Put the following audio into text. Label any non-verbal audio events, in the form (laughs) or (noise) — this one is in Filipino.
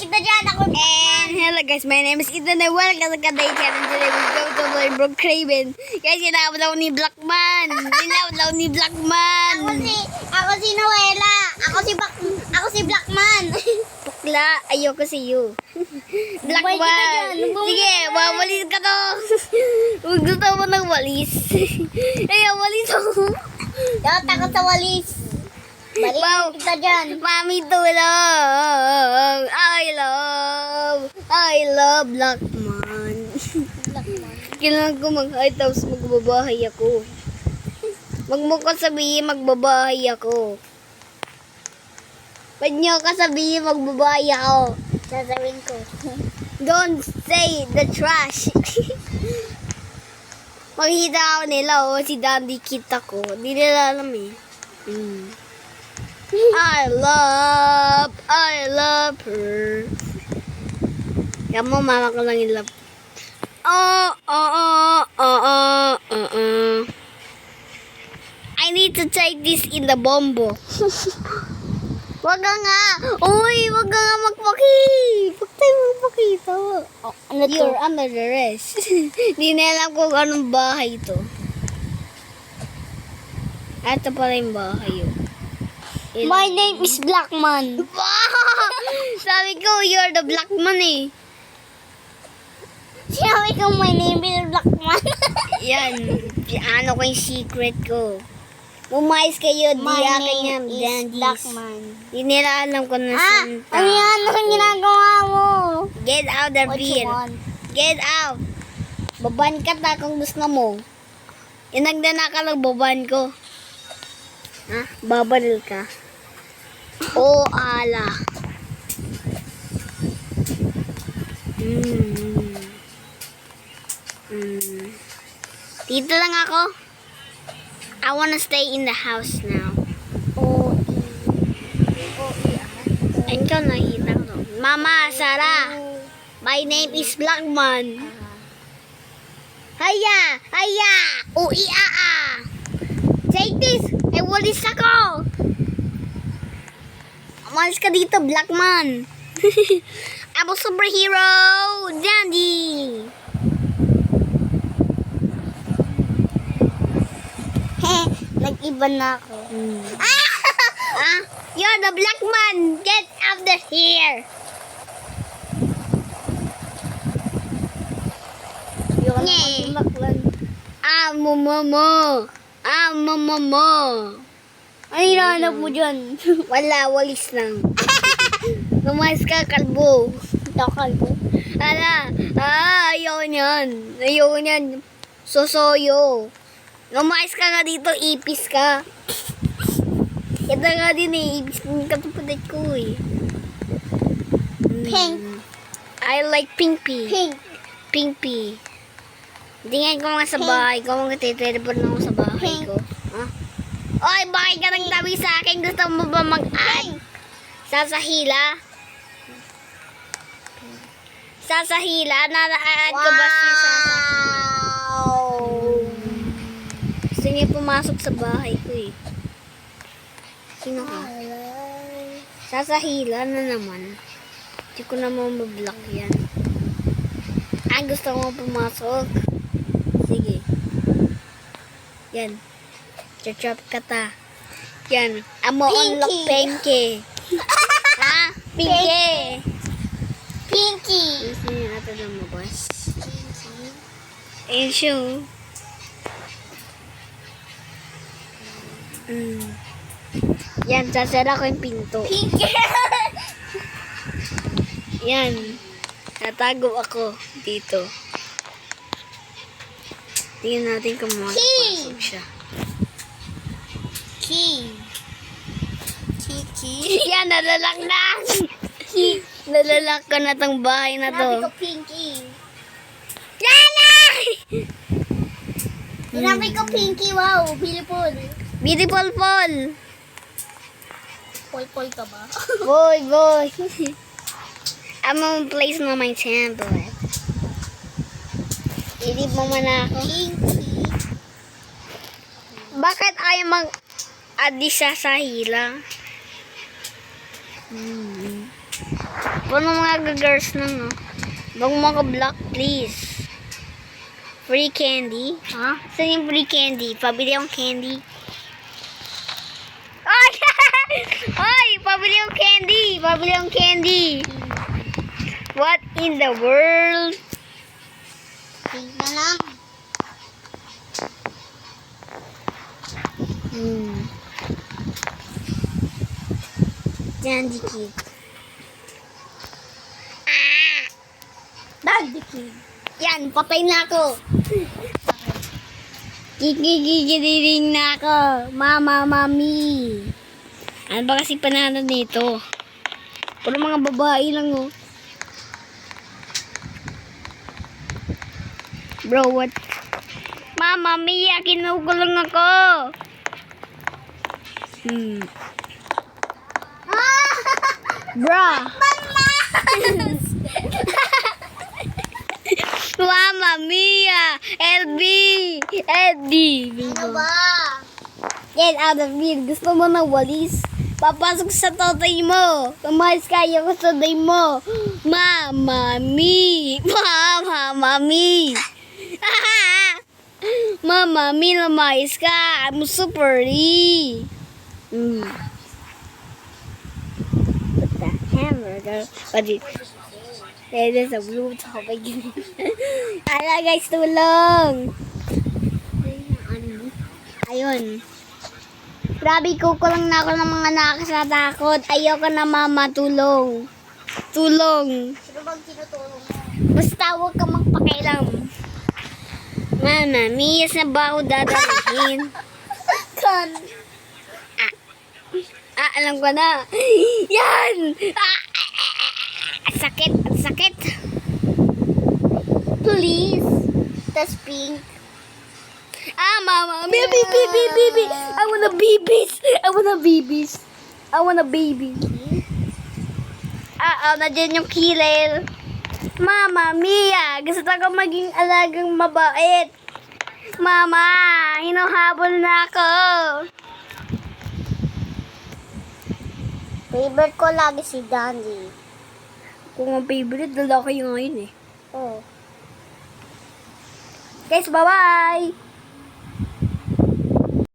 kita dyan. Ako And hello guys, my name is Ethan and welcome to Kaday Channel. Today we go to play Brook Craven. Guys, kinawad daw ni Blackman. Kinawad daw ni Blackman. Ako si, ako si Noela. Ako si Black, ako si Blackman. (laughs) Bakla, ayoko si you. (laughs) Blackman. Sige, wawalis ka to. Huwag gusto mo ng walis. (laughs) Ay, walis ako. Dapat ako sa walis. Balik Wow. kita dyan. Mami tulong. I love Blackman. Blackman. Kailangan ko mag-high tapos magbabahay ako. Ko sabihin magbabahay ako. Wag niyo ka sabihin magbabahay ako. Sasabihin ko. Don't say the trash. (laughs) Makikita ako nila, oh, si Dandy kita ko. Hindi nila alam eh. Mm. I love, I love her. Yan mo, mama ko lang yung love. Oh, oh, oh, oh, oh, oh, oh. I need to take this in the bombo. (laughs) wag ka nga. Uy, wag ka nga magpaki. Wag tayo magpakita. Oh, ano to? You're under the rest. (laughs) Hindi na alam kung anong bahay to. Ito pala yung bahay yun. My name is Blackman. (laughs) Sabi ko, you're the black man eh. Sinabi ko my name is Blackman. (laughs) Yan. Ano ko yung secret ko. Umayos kayo, di my akin name yan, is dandies. Blackman. Hindi nila alam kung Ah, nasan ano yan? Anong ginagawa mo? Get out the What you beer. want? Get out. Baban ka ta kung gusto mo. Inagdana ka lang baban ko. Ha? Babaril ka. O ala. Mm. Mm. Dito lang ako. I wanna stay in the house now. O. O, ah. Ayun ka, nakita ko. Mama, Sarah. My name is Blackman. Haya! Haya! Ui a a! Take this! May walis ako! Umalis ka dito, Blackman! (laughs) I'm a superhero! Dandy! Nag-iba na ako. Ah! (laughs) ah! You're the Blackman! Get out of here! Yung Nye. maging Blackman. Ah, mo mo mo! Ah, mo mo mo! Ano hinahanap mo dyan? (laughs) Wala, walis lang. (laughs) Lumayas ka, kalbo. Dakal ko. Ala, ah, ayaw niyan. Ayaw niyan. Sosoyo. Lumayas ka nga dito, ipis ka. Ito nga din eh, ipis ng katupadat ko eh. Mm. Pink. I like pinkpy. Pink. Pinkpy. Tingnan ko nga sa Pink. bahay ko, magtitelepon na ako sa bahay Pink. ko. Ha? Oy, bakit ka nang tabi sa akin? Gusto mo ba mag-add? Sasahila? Sasahila? Na-add ka ba si Sasahila? Pumasok sa bahay ko eh. Sino ka? Sasahila na naman. Hindi ko naman mablock yan. Ah, gusto mo pumasok? Sige. Yan. Chachop ka ta. Yan. Amo unlock penke. ha? Pinke. Pinky. Gusto niya natin lumabas. Ayun siya. Mm. Yan, sasara ko yung pinto. Pinky. Yan. Tatago ako dito. Tingnan natin kung makapasok siya. Key. Key, key. (laughs) Yan, nalalak na! nalalak ka na tong bahay na Sinabi ko to. pinky. Lala! Sinabi ko pinky, wow. Beautiful. Beautiful Paul! Pol-pol ka ba? (laughs) Boy, boy! I'm gonna place na my tablet. Idip mo man ako. Bakit ayaw mag adi siya sa hila? Hmm. Puno mga girls lang, no? Huwag mo ko block, please. Free candy? Ha? Saan yung free candy? Pabili akong candy. Ay! Ay! Pabili akong candy! Pabili akong candy! What in the world? Tingnan lang. Hmm. Candy kid. Ah! Kid. Yan, patay na ako. Kikikikiriring na ako. Mama, mami. Ano ba kasi panahon nito? Puro mga babae lang, oh. Bro, what? Mama, Mia, kinukulong ako. Hmm. (laughs) Mamas! (laughs) Mama Mia! LB! LB! ano ba? Get out of here. Gusto mo ng walis? Papasok sa tatay mo. Tumayos kaya ko sa day mo. Mama mi! (laughs) Mama mami! (laughs) Mama mi, lumayos ka. I'm super E. Mm. Put the hamburger. What is Eh, there's a blue topic. (laughs) Ala guys, tulong! Ayun. Grabe, kukulang na ako ng mga nakakatakot. Ayoko na mama, tulong. Tulong. Sino bang tinutulong mo? Basta huwag ka magpakialam. Mama, miyas na ba ako dadalhin? Kan. ah, alam ko na. Yan! Ah, ah, ah, ah. Sakit, sakit. Please. Tas pink. Mama. Baby, baby, baby. I wanna babies. I wanna babies. I wanna baby. Ah, ah, nandiyan yung kilel. Mama, Mia, gusto ko maging alagang mabait. Mama, hinuhabol na ako. Favorite ko lagi si Dandy. Kung ang favorite, lalaki ngayon eh. Oh. Guys, bye-bye!